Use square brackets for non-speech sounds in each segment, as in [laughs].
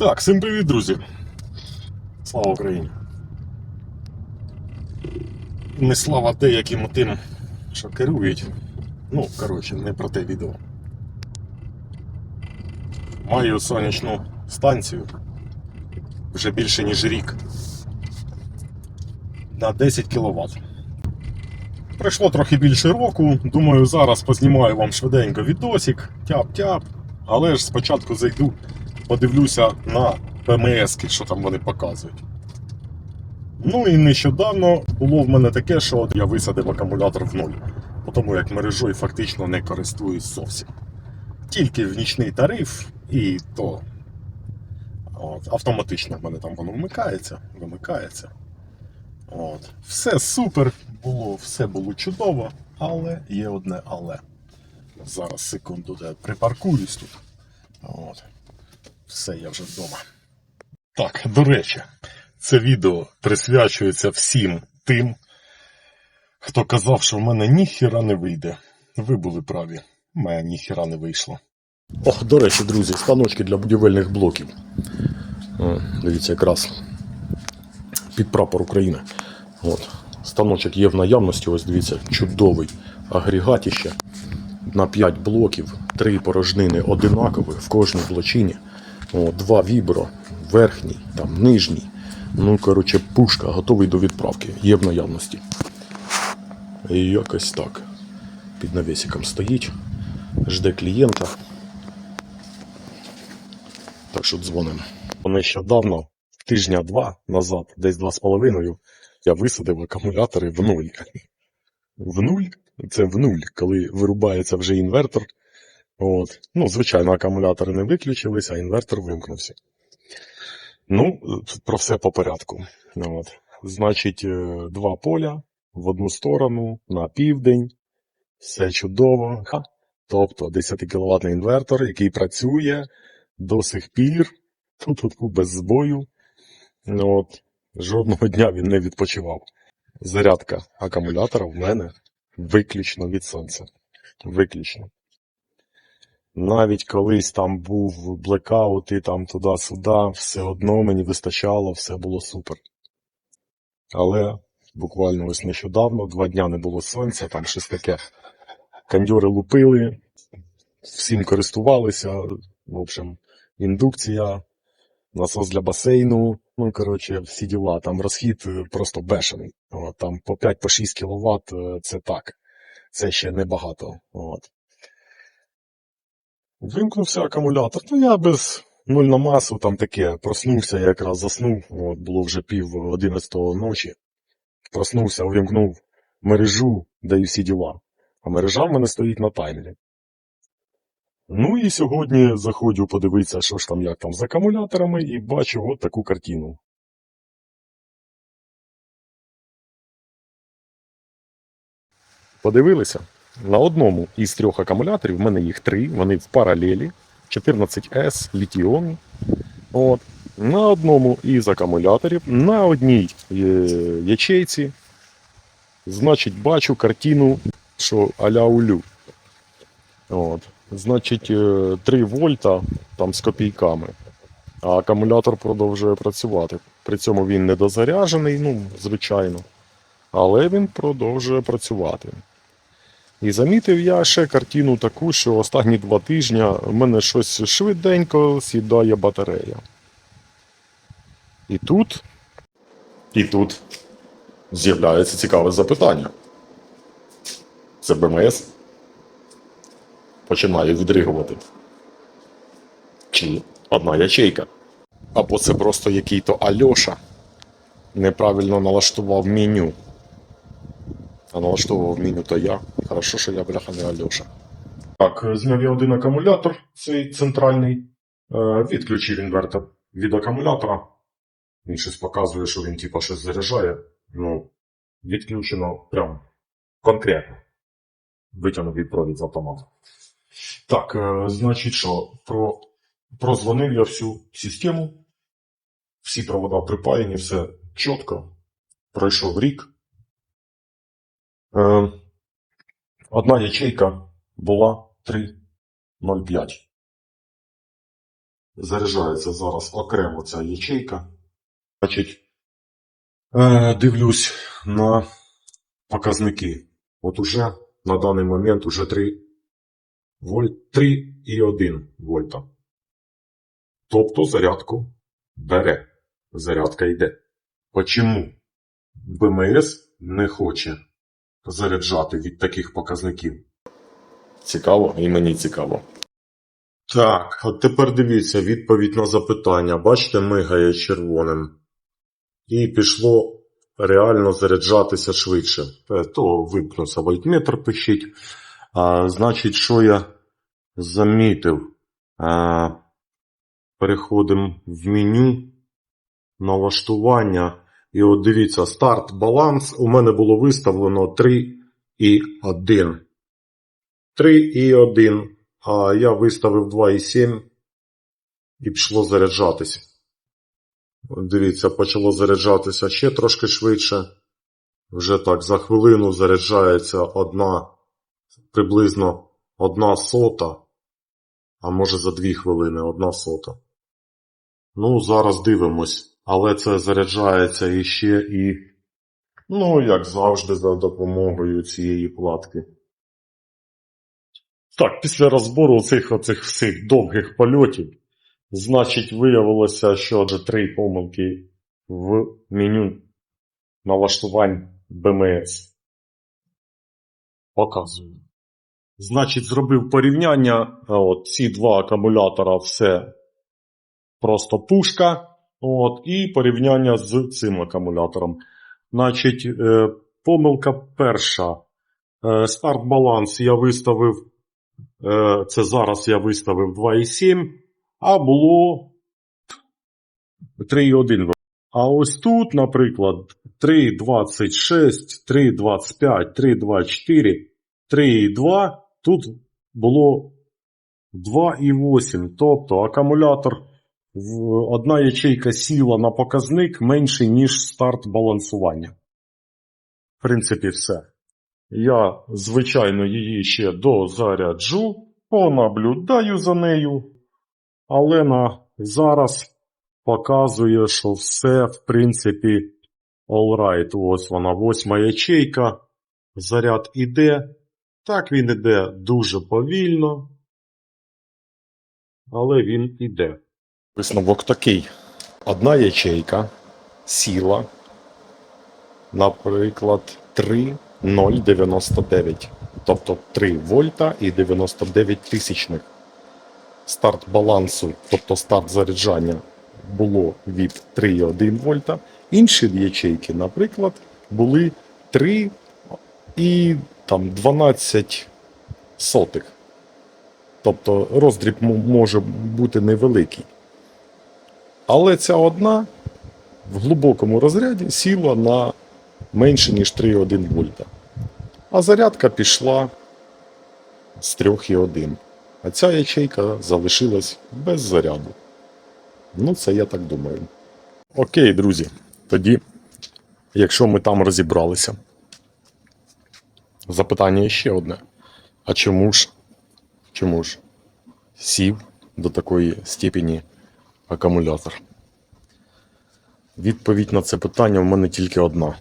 Так, всім привіт, друзі. Слава Україні. Не слава деяким тим, що керують. Ну, коротше, не про те відео. Маю сонячну станцію вже більше, ніж рік. На 10 кВт. Пройшло трохи більше року. Думаю, зараз познімаю вам швиденько відосик, тяп-тяп. Але ж спочатку зайду, подивлюся на ПМС, що там вони показують. Ну і нещодавно було в мене таке, що я висадив акумулятор в нуль, тому як мережою фактично не користуюсь зовсім. Тільки в нічний тариф, і то от, автоматично в мене там воно вмикається, вимикається. От. Все супер було, все було чудово, але є одне але. Зараз секунду де припаркуюсь тут. От. Все, я вже вдома. Так, до речі, це відео присвячується всім тим, хто казав, що в мене ніхіра не вийде. Ви були праві, в мене ніхіра не вийшло. О, до речі, друзі, станочки для будівельних блоків. О, дивіться, якраз під прапор України. От. Станочок є в наявності, ось дивіться, чудовий агрегатіще на 5 блоків, 3 порожнини одинакові в кожній блочині. О, два вібро, верхній, там, нижній. Ну, коротше, пушка готовий до відправки. Є в наявності. І якось так. Під навісиком стоїть, жде клієнта. Так що дзвонимо. Нещодавно, тижня-два назад, десь два з половиною, я висадив акумулятори в нуль. [laughs] В нуль? Це в нуль, коли вирубається вже інвертор. От. Ну, звичайно, акумулятори не виключилися, а інвертор вимкнувся. Ну, про все по порядку. От. Значить, е, два поля в одну сторону на південь. Все чудово. Тобто 10 кВт інвертор, який працює до сих пір, [laughs] тут без збою. От. Жодного дня він не відпочивав. Зарядка акумулятора в мене виключно від сонця. Виключно. Навіть колись там був блекаут і там туди-сюди, все одно мені вистачало, все було супер. Але буквально ось нещодавно, два дня не було сонця, там щось таке. Кандьори лупили, всім користувалися. В общем, індукція, насос для басейну. Ну, коротше, всі діла. Там розхід е, просто бешений. Там по 5-6 кВт це так. Це ще небагато. От. Вимкнувся акумулятор. Ну я без нуль на масу, там таке. Проснувся, я якраз заснув. От, було вже пів одинадцятого ночі. Проснувся, увімкнув мережу, і всі діла. А мережа в мене стоїть на таймері. Ну і сьогодні заходжу подивитися, що ж там, як там з акумуляторами, і бачу от таку картину. Подивилися? На одному із трьох акумуляторів, в мене їх три, вони в паралелі, 14S, літіон. От. На одному із акумуляторів, на одній е, ячейці, значить, бачу картину, що аля улю. От. Значить, е, 3 вольта там з копійками, а акумулятор продовжує працювати. При цьому він недозаряджений, ну, звичайно. Але він продовжує працювати. І замітив я ще картину таку, що останні два тижні в мене щось швиденько сідає батарея. І тут, і тут з'являється цікаве запитання. Це БМС починає відригувати. Чи одна ячейка. Або це просто який-то Альоша неправильно налаштував меню. А налаштовував меню то я. Хорошо, що я бляха не Альоша. Так, зняв я один акумулятор, цей центральний. Е, Відключив інвертор від акумулятора. Він щось показує, що він типа щось заряджає. Ну, відключено прям конкретно. Витягнув від провід з автомату. Так, е, значить що, про, прозвонив я всю систему. Всі провода припаяні, все чітко. Пройшов рік. Е, одна ячейка була 3,05. Заряджається зараз окремо ця ячейка. Значить, е, дивлюсь на показники. От уже на даний момент уже 3 вольт, 3,1 вольта. Тобто зарядку бере. Зарядка йде. Почому БМС не хоче заряджати від таких показників? Цікаво, і мені цікаво. Так, от тепер дивіться відповідь на запитання. Бачите, мигає червоним. І пішло реально заряджатися швидше. Е, То вимкнувся вольтметр пишіть. А, значить, що я замітив? А, переходимо в меню налаштування. І от дивіться, старт баланс у мене було виставлено 3,1. 3,1. А я виставив 2,7 і пішло заряджатися. Дивіться, почало заряджатися ще трошки швидше. Вже так, за хвилину заряджається одна, приблизно одна сота, а може за дві хвилини одна сота. Ну, зараз дивимось. Але це заряджається іще і, ну, як завжди, за допомогою цієї платки. Так, після розбору цих оцих всіх довгих польотів, значить, виявилося, що вже три помилки в меню налаштувань БМС. Показую. Значить, зробив порівняння. От ці два акумулятора все просто пушка. От, і порівняння з цим акумулятором. Значить, е, помилка перша. Е, старт баланс я виставив. Е, це зараз я виставив 2,7, а було 3,1. А ось тут, наприклад, 3,26, 3,25, 3,24, 3,2. Тут було 2,8. Тобто акумулятор, одна ячейка сіла на показник менший, ніж старт балансування. В принципі, все. Я, звичайно, її ще дозаряджу, понаблюдаю за нею, але зараз показує, що все, в принципі, alright. Ось вона, восьма ячейка, заряд іде. Так він іде дуже повільно, але він іде. Висновок такий. Одна ячейка сіла, наприклад, 3,099. Тобто 3 вольта і 99 тисячних. Старт балансу, тобто старт заряджання, було від 3,1 вольта. Інші ячейки, наприклад, були 3 і там 12 сотих. Тобто роздріб може бути невеликий. Але ця одна в глибокому розряді сіла на менше, ніж 3,1 вольта. А зарядка пішла з 3,1. А ця ячейка залишилась без заряду. Ну, це я так думаю. Окей, друзі. Тоді, якщо ми там розібралися, запитання ще одне. А чому ж, чому ж сів до такої степені акумулятор? Відповідь на це питання в мене тільки одна.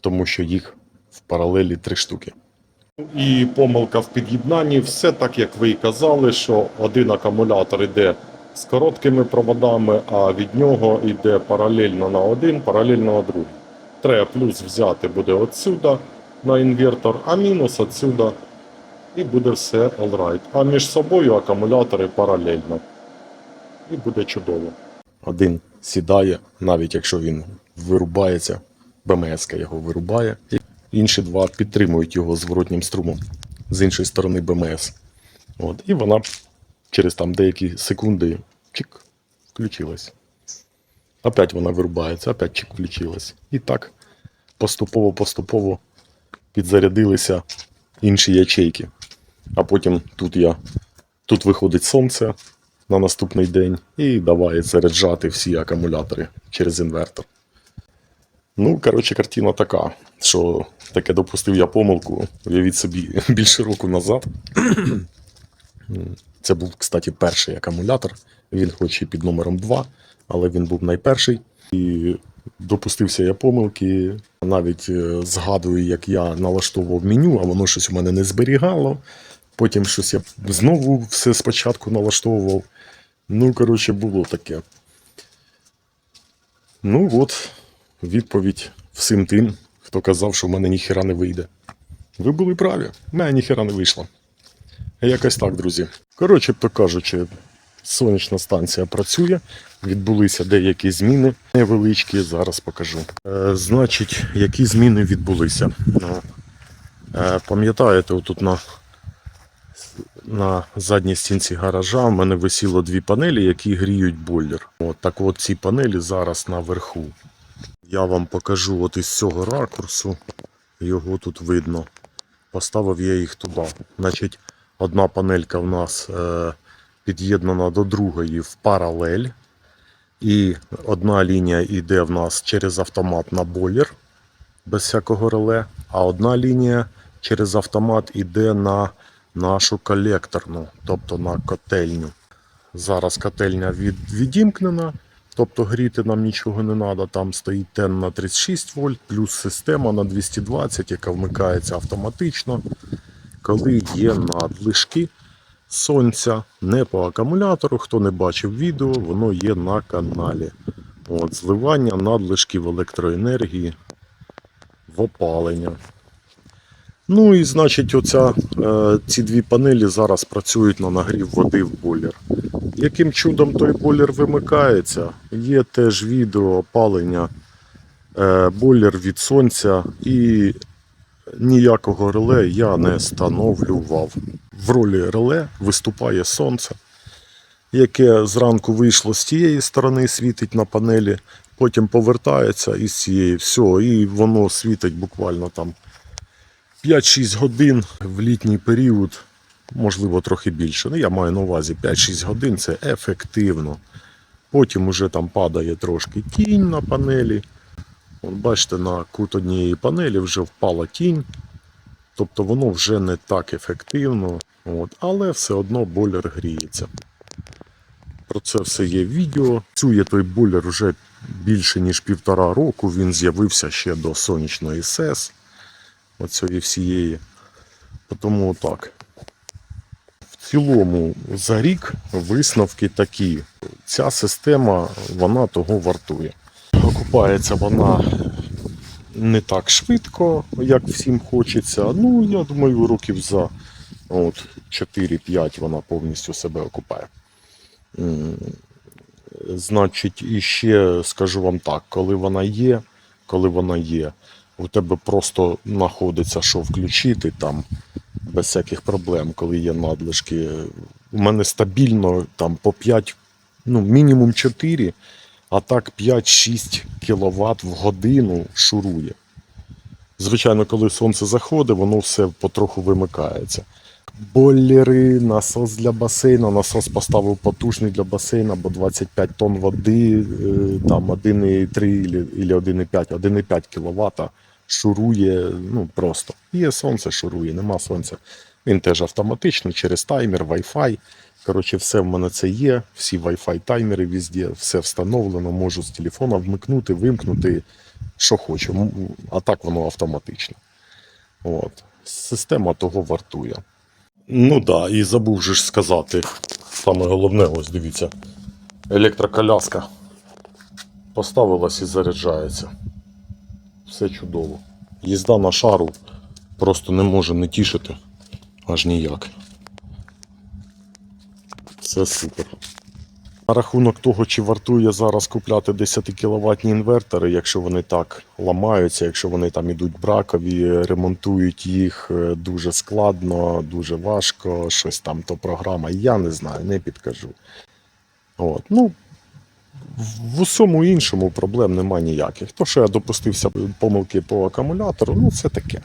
Тому що їх в паралелі три штуки. І помилка в під'єднанні, все так, як ви і казали, що один акумулятор йде з короткими проводами, а від нього йде паралельно на один, паралельно на другий. Треба плюс взяти буде отсюда на інвертор, а мінус отсюда. І буде все alright. А між собою акумулятори паралельно. І буде чудово. Один сідає, навіть якщо він вирубається, БМС його вирубає. Інші два підтримують його зворотнім струмом з іншої сторони БМС. От, і вона через там деякі секунди чик, включилась. Опять вона вирубається, опять чик включилась. І так поступово-поступово підзарядилися інші ячейки. А потім тут я тут виходить сонце на наступний день і давай заряджати всі акумулятори через інвертор. Ну, коротше, картина така, що таке допустив я помилку, уявіть собі, [laughs] більше року назад. [clears throat] Це був, кстати, перший акумулятор Він хоч і під номером 2, але він був найперший. І допустився я помилки. Навіть е, згадую, як я налаштовував меню, а воно щось у мене не зберігало. Потім щось я знову все спочатку налаштовував. Ну, коротше, було таке. Ну от, відповідь всім тим, хто казав, що в мене ніхіра не вийде. Ви були праві, в мене ніхіра не вийшло. Якось так, друзі. Коротше, то кажучи, сонячна станція працює, відбулися деякі зміни невеличкі, зараз покажу. Е, значить, які зміни відбулися? Ну, е, пам'ятаєте, отут на, на задній стінці гаража в мене висіло дві панелі, які гріють бойлер. От, так от ці панелі зараз наверху. Я вам покажу от із цього ракурсу. Його тут видно. Поставив я їх туди. Значить, одна панелька в нас е, під'єднана до другої в паралель. І одна лінія йде в нас через автомат на бойлер без всякого реле, а одна лінія через автомат йде на нашу колекторну, тобто на котельню. Зараз котельня від, відімкнена, тобто гріти нам нічого не треба. Там стоїть тен на 36 вольт, плюс система на 220, яка вмикається автоматично. Коли є надлишки сонця, не по акумулятору, хто не бачив відео, воно є на каналі. От, зливання надлишків електроенергії в опалення. Ну і значить, оця, е, ці дві панелі зараз працюють на нагрів води в бойлер. Яким чудом той бойлер вимикається? Є теж відео опалення е, бойлер від сонця і ніякого реле я не встановлював. В ролі реле виступає сонце, яке зранку вийшло з тієї сторони, світить на панелі, потім повертається із цієї, все, і воно світить буквально там 5-6 годин в літній період, можливо, трохи більше. Ну, я маю на увазі 5-6 годин це ефективно. Потім уже там падає трошки тінь на панелі. От бачите, на кут однієї панелі вже впала тінь. Тобто воно вже не так ефективно, от, але все одно бойлер гріється. Про це все є відео. Працює той бойлер вже більше ніж півтора року. Він з'явився ще до сонячної СЕС. Оцієї всієї. Тому так. В цілому за рік висновки такі. Ця система вона того вартує. Окупається вона не так швидко, як всім хочеться. Ну, я думаю, років за от, 4-5 вона повністю себе окупає. Значить, і ще скажу вам так, коли вона є, коли вона є, у тебе просто знаходиться, що включити там без всяких проблем, коли є надлишки. У мене стабільно там по 5, ну, мінімум 4, а так 5-6 кВт в годину шурує. Звичайно, коли сонце заходить, воно все потроху вимикається. Бойлери, насос для басейна. Насос поставив потужний для басейна, бо 25 тонн води, е, там 1,3 і 1,5, 1,5 кВт шурує. Ну просто. Є сонце, шурує, нема сонця. Він теж автоматично через таймер, Wi-Fi. Коротше, все в мене це є. Всі Wi-Fi таймери везде, все встановлено, можу з телефона вмикнути, вимкнути, що хочу. А так воно автоматично. От. Система того вартує. Ну так, да, і забув же ж сказати. Саме головне, ось дивіться. Електроколяска. Поставилась і заряджається. Все чудово. Їзда на шару просто не може не тішити аж ніяк. Це супер. На рахунок того, чи вартує зараз купляти 10 кВт інвертори, якщо вони так ламаються, якщо вони там ідуть бракові, ремонтують їх е, дуже складно, дуже важко, щось там то програма, я не знаю, не підкажу. От. Ну, в- усьому іншому проблем нема ніяких. То, що я допустився помилки по акумулятору, ну це таке.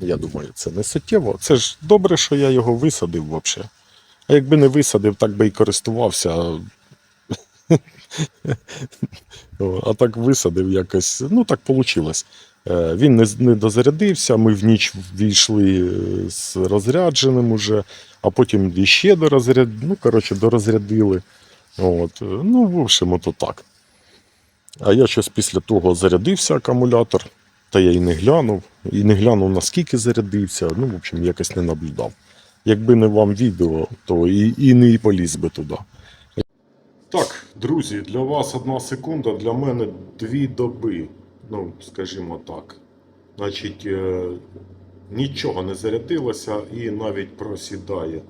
Я думаю, це не суттєво. Це ж добре, що я його висадив взагалі. А якби не висадив, так би і користувався. [laughs] А так висадив якось. Ну так вийшло. Він не, не дозарядився, ми в ніч війшли е, з розрядженим уже, а потім іще дорозряд... ну, коротше, дорозрядили. От. е, Ну, в общем, ото так. А я щось після того зарядився акумулятор, та я і не глянув. І не глянув, наскільки зарядився. Ну, в общем, якось не наблюдав. Якби не вам відео, то і, і не поліз би туди. Так, друзі, для вас одна секунда, для мене дві доби. Ну, скажімо так. Значить, е, нічого не зарядилося і навіть просідає.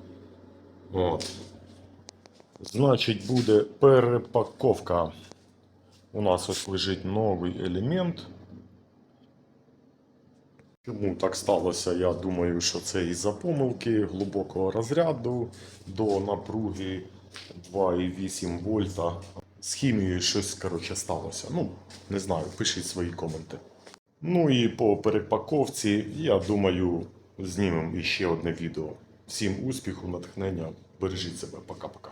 От. Значить, буде перепаковка. У нас ось лежить новий елемент. Чому так сталося? Я думаю, що це із-за помилки глибокого розряду до напруги 2,8 вольта. З хімією щось коротше, сталося. Ну, не знаю, пишіть свої коменти. Ну і по перепаковці, я думаю, знімемо іще одне відео. Всім успіху, натхнення, бережіть себе, пока-пока.